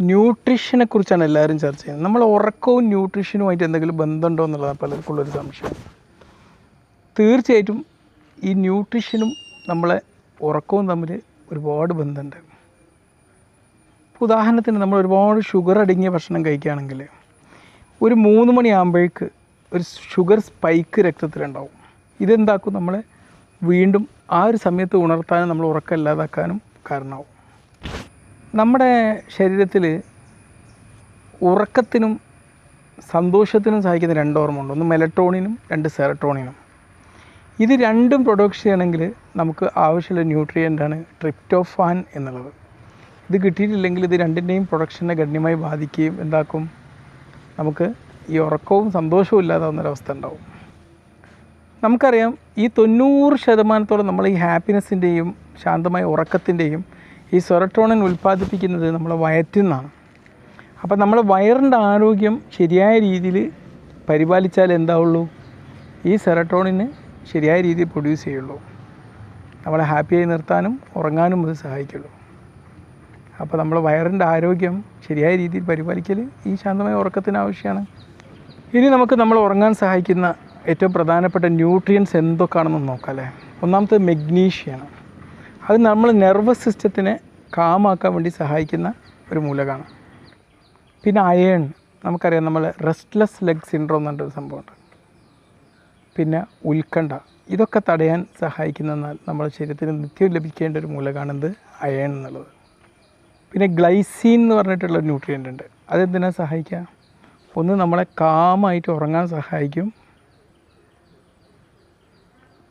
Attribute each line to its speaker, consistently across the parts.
Speaker 1: ന്യൂട്രീഷനെ കുറിച്ചാണ് എല്ലാവരും ചർച്ച ചെയ്യുന്നത്. നമ്മൾ ഉറക്കവും ന്യൂട്രീഷനുമായിട്ട് എന്തെങ്കിലും ബന്ധമുണ്ടോ എന്നുള്ളതാണ് പലർക്കുള്ള ഒരു സംശയം. തീർച്ചയായിട്ടും ഈ ന്യൂട്രീഷനും നമ്മളെ ഉറക്കവും തമ്മിൽ ഒരുപാട് ബന്ധമുണ്ട്. ഉദാഹരണത്തിന് നമ്മൾ ഒരുപാട് ഷുഗർ അടങ്ങിയ ഭക്ഷണം കഴിക്കുകയാണെങ്കിൽ ഒരു മൂന്ന് മണിയാകുമ്പോഴേക്ക് ഒരു ഷുഗർ സ്പൈക്ക് രക്തത്തിലുണ്ടാവും. ഇതെന്താക്കും? നമ്മളെ വീണ്ടും ആ ഒരു സമയത്ത് ഉണർത്താനും നമ്മൾ ഉറക്കം ഇല്ലാതാക്കാനും കാരണമാവും. നമ്മുടെ ശരീരത്തിൽ ഉറക്കത്തിനും സന്തോഷത്തിനും സഹായിക്കുന്ന രണ്ട് ഹോർമോണുണ്ട് ഒന്ന് മെലട്രോണിനും രണ്ട് സെറട്ടോണിനും ഇത് രണ്ടും പ്രൊഡക്ഷൻ ചെയ്യണമെങ്കിൽ നമുക്ക് ആവശ്യമുള്ള ന്യൂട്രിയന്റാണ് ട്രിപ്റ്റോഫാൻ എന്നുള്ളത്. ഇത് കിട്ടിയിട്ടില്ലെങ്കിൽ ഇത് രണ്ടിന്റെയും പ്രൊഡക്ഷനെ ഗണ്യമായി ബാധിക്കുകയും എന്താക്കും? നമുക്ക് ഈ ഉറക്കവും സന്തോഷവും ഇല്ലാതാവുന്നൊരവസ്ഥ ഉണ്ടാവും. നമുക്കറിയാം ഈ തൊണ്ണൂറ് ശതമാനത്തോളം നമ്മൾ ഈ ഹാപ്പിനെസ്സിന്റെയും ശാന്തമായ ഉറക്കത്തിന്റെയും ഈ സെറട്ടോണിൻ ഉൽപ്പാദിപ്പിക്കുന്നത് നമ്മളെ വയറ്റിൽ നിന്നാണ്. അപ്പം നമ്മൾ വയറിന്റെ ആരോഗ്യം ശരിയായ രീതിയിൽ പരിപാലിച്ചാൽ എന്താവുള്ളൂ? ഈ സെറട്ടോണിന് ശരിയായ രീതിയിൽ പ്രൊഡ്യൂസ് ചെയ്യുള്ളൂ. നമ്മളെ ഹാപ്പിയായി നിർത്താനും ഉറങ്ങാനും ഇത് സഹായിക്കുള്ളൂ. അപ്പോൾ നമ്മൾ വയറിന്റെ ആരോഗ്യം ശരിയായ രീതിയിൽ പരിപാലിക്കൽ ഈ ശാന്തമായ ഉറക്കത്തിന് ആവശ്യമാണ്. ഇനി നമുക്ക് നമ്മൾ ഉറങ്ങാൻ സഹായിക്കുന്ന ഏറ്റവും പ്രധാനപ്പെട്ട ന്യൂട്രിയൻസ് എന്തൊക്കെയാണെന്ന് നോക്കാം അല്ലേ? ഒന്നാമത്തെ മെഗ്നീഷ്യമാണ് അത് നമ്മൾ നെർവസ് സിസ്റ്റത്തിനെ കാമാക്കാൻ വേണ്ടി സഹായിക്കുന്ന ഒരു മൂലകമാണ് പിന്നെ അയേൺ നമുക്കറിയാം നമ്മൾ റെസ്റ്റ്ലെസ് ലെഗ് സിൻഡ്രോം എന്ന് പറഞ്ഞൊരു സംഭവമുണ്ട്. പിന്നെ ഉത്കണ്ഠ ഇതൊക്കെ തടയാൻ സഹായിക്കുന്നതെന്നാൽ നമ്മുടെ ശരീരത്തിന് നിത്യം ലഭിക്കേണ്ട ഒരു മൂലകമാണെന്ത് അയേൺ എന്നുള്ളത്. പിന്നെ ഗ്ലൈസിൻ എന്ന് പറഞ്ഞിട്ടുള്ള ന്യൂട്രിയന്റ് ഉണ്ട്. അതെന്തിനാ സഹായിക്കുക ഒന്ന് നമ്മളെ കാമായിട്ട് ഉറങ്ങാൻ സഹായിക്കും.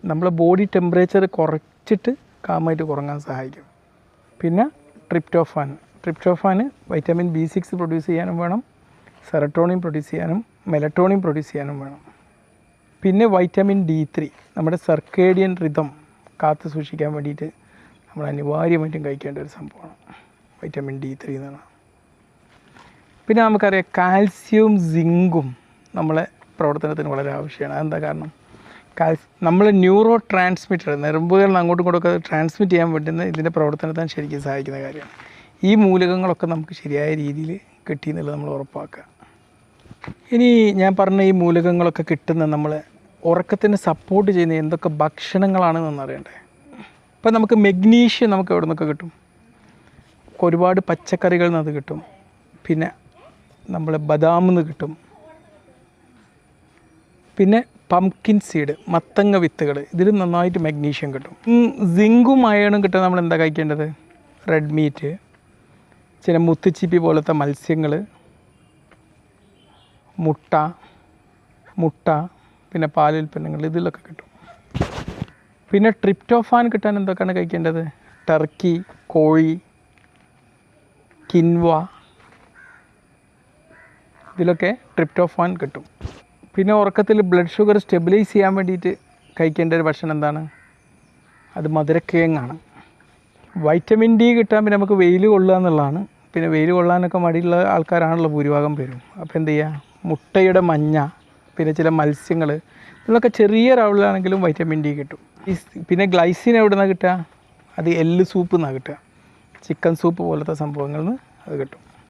Speaker 1: നമ്മളെ ബോഡി ടെമ്പറേച്ചർ കുറച്ചിട്ട് കാമായിട്ട് കുറങ്ങാൻ സഹായിക്കും. പിന്നെ tryptophan. Tryptophan vitamin B six produce ചെയ്യാനും വേണം. സെറട്ടോണിൻ പ്രൊഡ്യൂസ് ചെയ്യാനും മെലട്ടോണിൻ പ്രൊഡ്യൂസ് ചെയ്യാനും വേണം. പിന്നെ വൈറ്റമിൻ ഡി ത്രീ നമ്മുടെ സർക്കേഡിയൻ റിതം കാത്തു സൂക്ഷിക്കാൻ വേണ്ടിയിട്ട് നമ്മൾ അനിവാര്യമായിട്ടും കഴിക്കേണ്ട ഒരു സംഭവമാണ് വൈറ്റമിൻ ഡി ത്രീ എന്നാണ്. പിന്നെ നമുക്കറിയാം കാൽസ്യവും സിങ്കും നമ്മളെ പ്രവർത്തനത്തിന് വളരെ ആവശ്യമാണ്. അതെന്താ കാരണം? നമ്മൾ ന്യൂറോ ട്രാൻസ്മിറ്റർ നെരമ്പുകൾ അങ്ങോട്ടും ഇങ്ങോട്ടും ഒക്കെ ട്രാൻസ്മിറ്റ് ചെയ്യാൻ പറ്റുന്ന ഇതിന്റെ പ്രവർത്തനത്തിന് ശരിക്കും സഹായിക്കുന്ന കാര്യമാണ്. ഈ മൂലകങ്ങളൊക്കെ നമുക്ക് ശരിയായ രീതിയിൽ കിട്ടി എന്നുള്ളത് നമ്മൾ ഉറപ്പാക്കുക. ഇനി ഞാൻ പറഞ്ഞ ഈ മൂലകങ്ങളൊക്കെ കിട്ടുന്ന നമ്മൾ ഉറക്കത്തിന് സപ്പോർട്ട് ചെയ്യുന്ന എന്തൊക്കെ ഭക്ഷണങ്ങളാണ് അറിയണ്ടേ? ഇപ്പം നമുക്ക് മെഗ്നീഷ്യം നമുക്ക് എവിടെ നിന്നൊക്കെ കിട്ടും ഒരുപാട് പച്ചക്കറികളിൽ നിന്ന് അത് കിട്ടും. പിന്നെ നമ്മൾ ബദാമിൽ നിന്ന് കിട്ടും. പിന്നെ പംകിൻ സീഡ് മത്തങ്ങ വിത്തുകൾ. ഇതിൽ നന്നായിട്ട് മഗ്നീഷ്യം കിട്ടും. സിങ്കും അയണും കിട്ടാൻ നമ്മൾ എന്താ കഴിക്കേണ്ടത്? റെഡ് മീറ്റ് ചില മുത്തുച്ചിപ്പി പോലത്തെ മത്സ്യങ്ങൾ മുട്ട മുട്ട പിന്നെ പാലുൽപ്പന്നങ്ങൾ ഇതിലൊക്കെ കിട്ടും. പിന്നെ ട്രിപ്റ്റോഫാൻ കിട്ടാൻ എന്തൊക്കെയാണ് കഴിക്കേണ്ടത്? ടർക്കി കോഴി കിൻവ ഇതിലൊക്കെ ട്രിപ്റ്റോഫാൻ കിട്ടും. പിന്നെ ഉറക്കത്തിൽ ബ്ലഡ് ഷുഗർ സ്റ്റെബിലൈസ് ചെയ്യാൻ വേണ്ടിയിട്ട് കഴിക്കേണ്ട ഒരു ഭക്ഷണം എന്താണ്? അത് മധുരക്കിഴങ്ങാണ്. വൈറ്റമിൻ ഡി കിട്ടാൻ പിന്നെ നമുക്ക് വെയിൽ കൊള്ളുക എന്നുള്ളതാണ്. പിന്നെ വെയിൽ കൊള്ളാനൊക്കെ മടിയുള്ള ആൾക്കാരാണല്ലോ ഭൂരിഭാഗം പേരും. അപ്പോൾ എന്ത് ചെയ്യുക മുട്ടയുടെ മഞ്ഞ പിന്നെ ചില മത്സ്യങ്ങൾ ഇതൊക്കെ ചെറിയ അളവിലാണെങ്കിലും വൈറ്റമിൻ ഡി കിട്ടും. പിന്നെ ഗ്ലൈസിൻ എവിടെ നിന്നാണ് കിട്ടുക? അത് എല്ല് സൂപ്പ് നിന്നാണ് കിട്ടുക. ചിക്കൻ സൂപ്പ് പോലത്തെ സംഭവങ്ങളിൽ നിന്ന് അത് കിട്ടും.